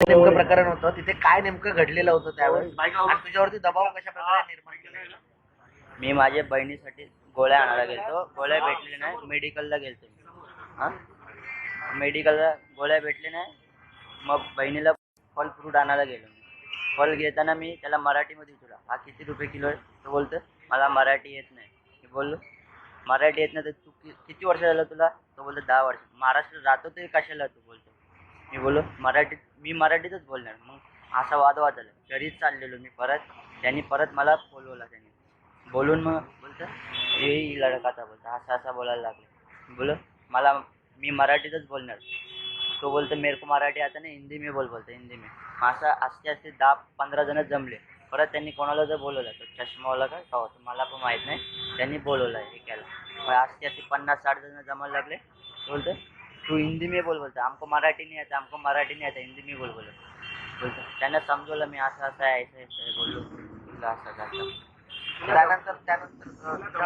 नेमकं प्रकरण होतं. तिथे काय नेमकं घडलेलं होतं त्यावेळेस आणि तुझ्यावरती दबाव कशा प्रकारे निर्माण केला मी माझ्या बहिणीसाठी गोळ्या आणायला गेलतो. गोळ्या भेटले नाही. मेडिकलला गेलतो मी. हां? मेडिकलला गोळ्या भेटले नाही. मग बहिणीला फल फ्रूट आणायला गेलो मी. फल घेताना मी त्याला मराठीमध्ये विचारला हा किती रुपये किलो आहे? तो बोलतो मला मराठी येत नाही. मी बोललो मराठी येत नाही तर तू कि किती वर्ष झालं तुला? तो बोलतो दहा वर्ष. महाराष्ट्र राहतो ते कशाला? तू बोलतो. मी बोलो मराठीत मी मराठीतच बोलणार. मग असा वादवाद झाला घरीच चाललेलो मी परत. त्यांनी परत मला बोलवला त्यांनी. बोलून मग बोलतं हे लडका आता बोलता. असं असं बोलायला लागले. बोलो मला मी मराठीतच बोलणार. तो बोलतो मेरे को मराठी आता नाही हिंदी मी बोल बोलतो हिंदी मी. असं असते असते दहा पंधरा जण जमले. परत त्यांनी कोणाला जर बोलवलं तर चष्मावाला का का होतं? मला पण माहीत नाही. त्यांनी बोलवलं हे केलं. मग असते असे पन्नास साठ जण जमायला लागले. बोलतो तू हिंदी में बोल बोलतो हमको मराठी नहीं आता हमको मराठी नहीं आता हिंदी में बोल बोलो। बोलतो त्यांना समजवलं मी असं असं आहे असं असं बोललो. असं असं त्यानंतर त्यानंतर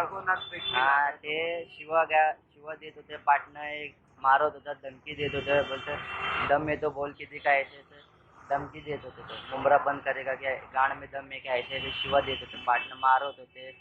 हा ते शिवा शिवा देत होते पाटणं एक मारत होता धमकी देत होते बोलते दम में तो बोल किती काय ऐसे धमकी देत होते ते मुंबरा बंद करेगा क्या गाण में दम में क्या ऐसे शिवा देत होते पाटणं मारत होते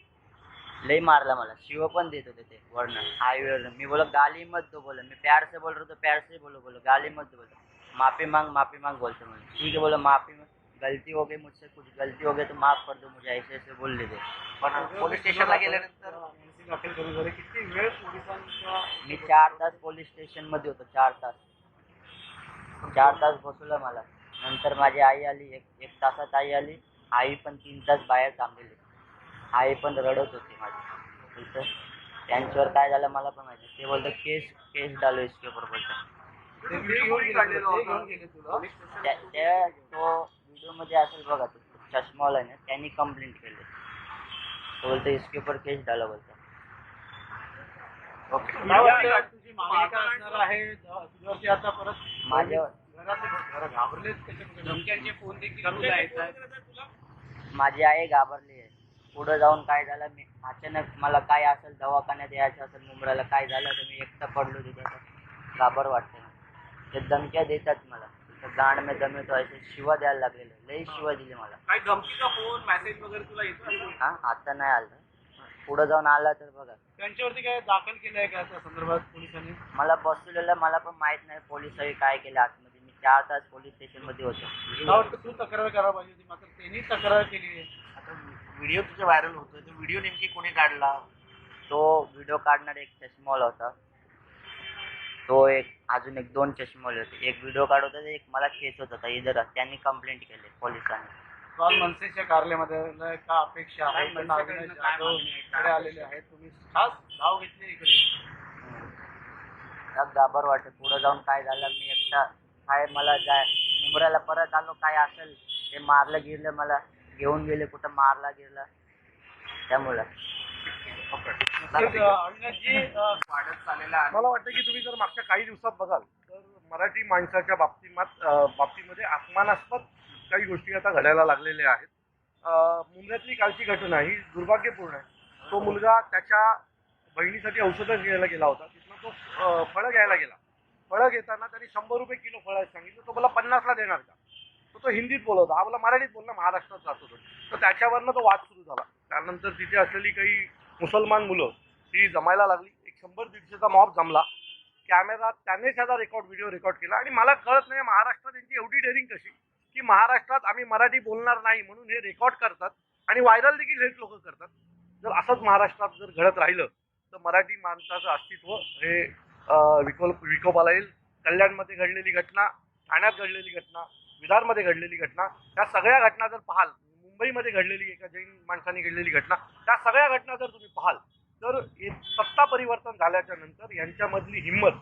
लई मारला मला. शिव पण देत होते ते वरनं हायवेवर मी बोलो गाली मत दो बोलो मैं प्यार से बोल रहा तो प्यार से बोलो बोलो गाली मत दो बोलो माफी मांग माफी मांग बोलते मुझे ठीक है बोलो माफी मांग. गलती हो गई मुझसे कुछ गलती हो गई तो माफ कर दो मुझे ऐसे ऐसे बोल लेते पण पोलीस स्टेशनला गेल्यानंतर किती वेळ पोलिसांचा मी चार तास पोलीस स्टेशनमध्ये होतो चार तास. चार तास बसवलं मला. नंतर माझी आई आली एक एक तासात आई आली. आई पण तीन तास बाहेर थांबलेली. आई पण रडत होती माझी. त्यांच्यावर काय झालं मला पण माहिती. ते बोलतं केस केस डालो इसके ऊपर बोलतं त्या तो व्हिडिओमध्ये असेल बघा तो चष्मावाला आहे ना त्यांनी कंप्लेंट केली. तो बोलतो इसके ऊपर केस डालो बोलतो माझ्यावर माझी आई घाबरली आहे. पुढं जाऊन काय झालं? मी अचानक मला काय असेल दवाखान्यात यायचं असेल मुंबईला काय झालं तर मी एकटा पडलो तिथं. तर घाबर वाटते. ते धमक्या देतात मला. तिथं गांड में दम येतो असे शिवा द्यायला लागलेले. लई शिवा दिले मला. काही धमकीचा फोन मेसेज वगैरे तुला येतो हां आता नाही आलं. पुढं जाऊन आला तर बघा. त्यांच्यावरती काय दाखल केलंय का त्या संदर्भात पोलिसांनी? मला बसवलेलं मला पण माहीत नाही पोलिसांनी काय केलं आतमध्ये. मी चार तास पोलीस स्टेशनमध्ये होतो. मला वाटतं तू तक्रार करायला पाहिजे होती मात्र त्यांनी तक्रार केली व्हिडिओ तुझा व्हायरल होतोय तो व्हिडिओ नेमकी कोणी काढला? तो व्हिडिओ काढणारा एक चष्मावाला होता. तो एक अजून एक दोन चष्मावाले होते. एक व्हिडिओ काढत होता एक मला केस होत होता. इधर त्यांनी कंप्लेंट केली पोलिसांनी. काल मनसेच्या कार्यालयामध्ये का अपेक्षा आहे? पण अविनाश जाधव इकडे आलेले आहेत. तुम्ही खास धाव घेतली इकडे. त्यात घाबर वाटत. पुढं जाऊन काय झालं मी एकटा काय मला जाय मुंबऱ्याला परत आलो. काय असेल ते मारलं गिरलं मला. घेऊन गेले कुठं मारला गिरला त्यामुळं. मला वाटतं की तुम्ही जर मागच्या काही दिवसात बघाल तर मराठी माणसाच्या बाबतीमात अं, बाबतीमध्ये अपमानास्पद काही गोष्टी आता घडायला लागलेल्या आहेत. मुंबईतली कालची घटना ही दुर्भाग्यपूर्ण आहे. तो मुलगा त्याच्या बहिणीसाठी औषधं घ्यायला गेला होता. तिथनं तो फळं घ्यायला गेला. फळं घेताना त्यांनी शंभर रुपये किलो फळं सांगितलं. तो मला पन्नासला देणार का? तो हिंदीत बोलत होता. हा मराठीत बोलणं महाराष्ट्रात जात होतं तर त्याच्यावरनं तो वाद सुरू झाला. त्यानंतर तिथे असलेली काही मुसलमान मुलं ती जमायला लागली. एक शंभर दीडशेचा मॉब जमला. कॅमेरा त्यानेच त्याचा रेकॉर्ड व्हिडिओ रेकॉर्ड केला. आणि मला कळत नाही महाराष्ट्रात यांची एवढी डेअरिंग कशी? की महाराष्ट्रात आम्ही मराठी बोलणार नाही म्हणून हे रेकॉर्ड करतात आणि व्हायरल देखील हेच लोक करतात. जर असंच महाराष्ट्रात जर घडत राहिलं तर मराठी माणसाचं अस्तित्व हे विकोप विकोल विकोपाला येईल. कल्याणमध्ये घडलेली घटना ठाण्यात घडलेली घटना विधारमध्ये घडलेली घटना या सगळ्या घटना जर पाहाल मुंबईमध्ये घडलेली एका जैन माणसाने घडलेली घटना त्या सगळ्या घटना जर तुम्ही पाहाल तर सत्ता परिवर्तन झाल्याच्यानंतर यांच्यामधली हिंमत